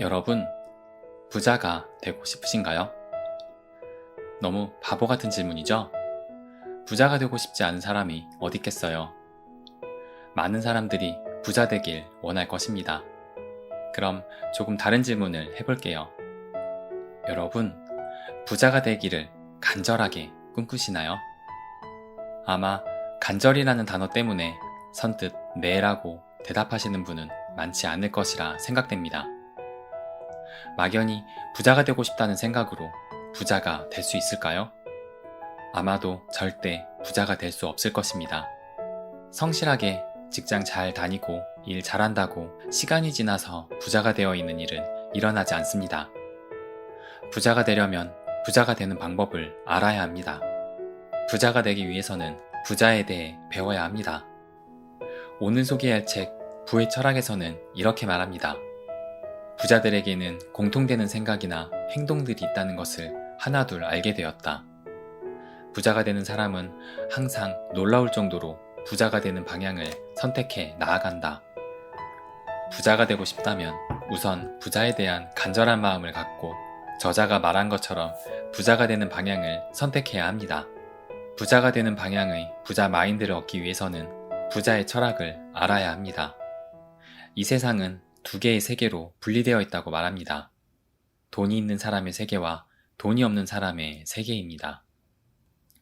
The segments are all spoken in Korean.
여러분, 부자가 되고 싶으신가요? 너무 바보 같은 질문이죠? 부자가 되고 싶지 않은 사람이 어디 있겠어요? 많은 사람들이 부자 되길 원할 것입니다. 그럼 조금 다른 질문을 해볼게요. 여러분, 부자가 되기를 간절하게 꿈꾸시나요? 아마 간절이라는 단어 때문에 선뜻 네라고 대답하시는 분은 많지 않을 것이라 생각됩니다. 막연히 부자가 되고 싶다는 생각으로 부자가 될 수 있을까요? 아마도 절대 부자가 될 수 없을 것입니다. 성실하게 직장 잘 다니고 일 잘한다고 시간이 지나서 부자가 되어 있는 일은 일어나지 않습니다. 부자가 되려면 부자가 되는 방법을 알아야 합니다. 부자가 되기 위해서는 부자에 대해 배워야 합니다. 오늘 소개할 책 부의 철학에서는 이렇게 말합니다. 부자들에게는 공통되는 생각이나 행동들이 있다는 것을 하나둘 알게 되었다. 부자가 되는 사람은 항상 놀라울 정도로 부자가 되는 방향을 선택해 나아간다. 부자가 되고 싶다면 우선 부자에 대한 간절한 마음을 갖고 저자가 말한 것처럼 부자가 되는 방향을 선택해야 합니다. 부자가 되는 방향의 부자 마인드를 얻기 위해서는 부자의 철학을 알아야 합니다. 이 세상은 두 개의 세계로 분리되어 있다고 말합니다. 돈이 있는 사람의 세계와 돈이 없는 사람의 세계입니다.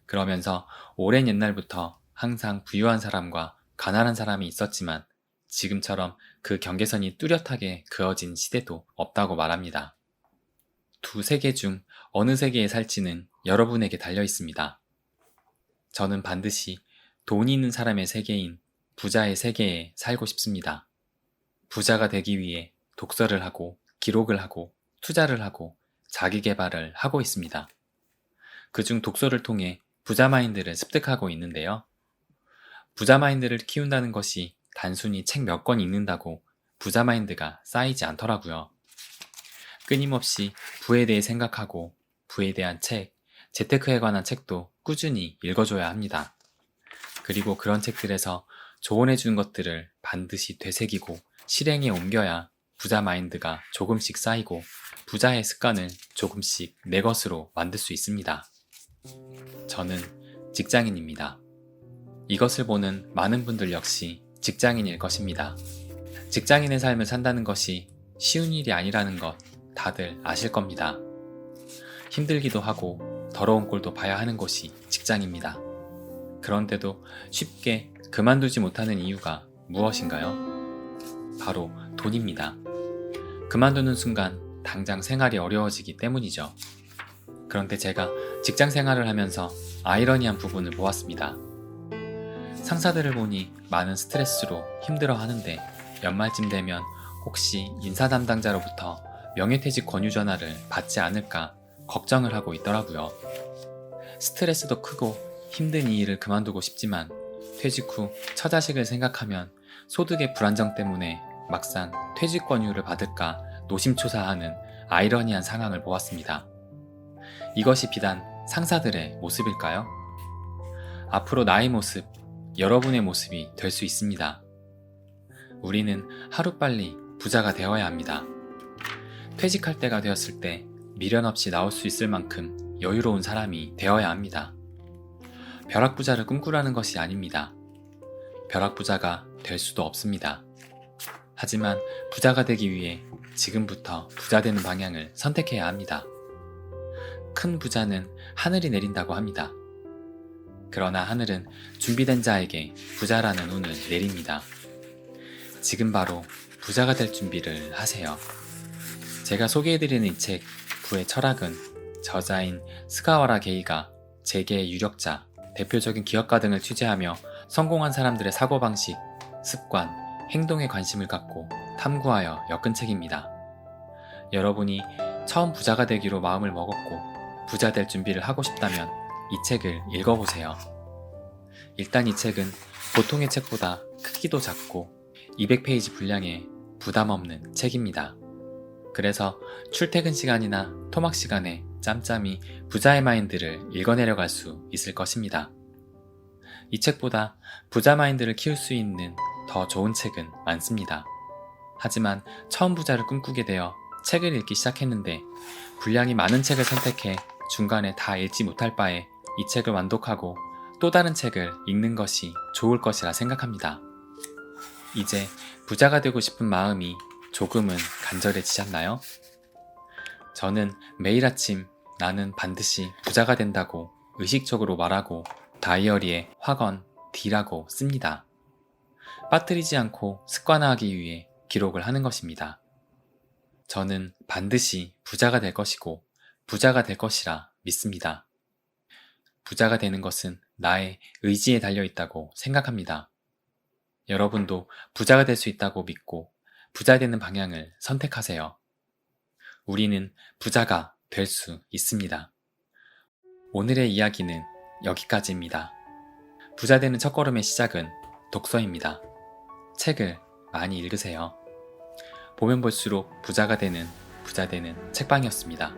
그러면서 오랜 옛날부터 항상 부유한 사람과 가난한 사람이 있었지만 지금처럼 그 경계선이 뚜렷하게 그어진 시대도 없다고 말합니다. 두 세계 중 어느 세계에 살지는 여러분에게 달려 있습니다. 저는 반드시 돈이 있는 사람의 세계인 부자의 세계에 살고 싶습니다. 부자가 되기 위해 독서를 하고 기록을 하고 투자를 하고 자기 개발을 하고 있습니다. 그중 독서를 통해 부자 마인드를 습득하고 있는데요. 부자 마인드를 키운다는 것이 단순히 책 몇 권 읽는다고 부자 마인드가 쌓이지 않더라고요. 끊임없이 부에 대해 생각하고 부에 대한 책, 재테크에 관한 책도 꾸준히 읽어줘야 합니다. 그리고 그런 책들에서 조언해 준 것들을 반드시 되새기고 실행에 옮겨야 부자 마인드가 조금씩 쌓이고 부자의 습관을 조금씩 내 것으로 만들 수 있습니다. 저는 직장인입니다. 이것을 보는 많은 분들 역시 직장인일 것입니다. 직장인의 삶을 산다는 것이 쉬운 일이 아니라는 것 다들 아실 겁니다. 힘들기도 하고 더러운 꼴도 봐야 하는 곳이 직장입니다. 그런데도 쉽게 그만두지 못하는 이유가 무엇인가요? 바로 돈입니다. 그만두는 순간 당장 생활이 어려워지기 때문이죠. 그런데 제가 직장 생활을 하면서 아이러니한 부분을 보았습니다. 상사들을 보니 많은 스트레스로 힘들어 하는데 연말쯤 되면 혹시 인사 담당자로부터 명예퇴직 권유 전화를 받지 않을까 걱정을 하고 있더라고요. 스트레스도 크고 힘든 이 일을 그만두고 싶지만 퇴직 후 처자식을 생각하면 소득의 불안정 때문에 막상 퇴직 권유를 받을까 노심초사하는 아이러니한 상황을 보았습니다. 이것이 비단 상사들의 모습일까요? 앞으로 나의 모습, 여러분의 모습이 될 수 있습니다. 우리는 하루빨리 부자가 되어야 합니다. 퇴직할 때가 되었을 때 미련 없이 나올 수 있을 만큼 여유로운 사람이 되어야 합니다. 벼락부자를 꿈꾸라는 것이 아닙니다. 벼락부자가 될 수도 없습니다. 하지만 부자가 되기 위해 지금부터 부자 되는 방향을 선택해야 합니다. 큰 부자는 하늘이 내린다고 합니다. 그러나 하늘은 준비된 자에게 부자라는 운을 내립니다. 지금 바로 부자가 될 준비를 하세요. 제가 소개해드리는 이 책, 부의 철학은 저자인 스가와라 게이가 재계의 유력자, 대표적인 기업가 등을 취재하며 성공한 사람들의 사고방식, 습관, 행동에 관심을 갖고 탐구하여 엮은 책입니다. 여러분이 처음 부자가 되기로 마음을 먹었고 부자 될 준비를 하고 싶다면 이 책을 읽어보세요. 일단 이 책은 보통의 책보다 크기도 작고 200페이지 분량의 부담 없는 책입니다. 그래서 출퇴근 시간이나 토막 시간에 짬짬이 부자의 마인드를 읽어내려갈 수 있을 것입니다. 이 책보다 부자 마인드를 키울 수 있는 더 좋은 책은 많습니다. 하지만 처음 부자를 꿈꾸게 되어 책을 읽기 시작했는데 분량이 많은 책을 선택해 중간에 다 읽지 못할 바에 이 책을 완독하고 또 다른 책을 읽는 것이 좋을 것이라 생각합니다. 이제 부자가 되고 싶은 마음이 조금은 간절해지셨나요? 저는 매일 아침 나는 반드시 부자가 된다고 의식적으로 말하고 다이어리에 확언 D라고 씁니다. 빠뜨리지 않고 습관화하기 위해 기록을 하는 것입니다. 저는 반드시 부자가 될 것이고 부자가 될 것이라 믿습니다. 부자가 되는 것은 나의 의지에 달려 있다고 생각합니다. 여러분도 부자가 될 수 있다고 믿고 부자 되는 방향을 선택하세요. 우리는 부자가 될 수 있습니다. 오늘의 이야기는 여기까지입니다. 부자 되는 첫걸음의 시작은 독서입니다. 책을 많이 읽으세요. 보면 볼수록 부자가 되는 부자 되는 책방이었습니다.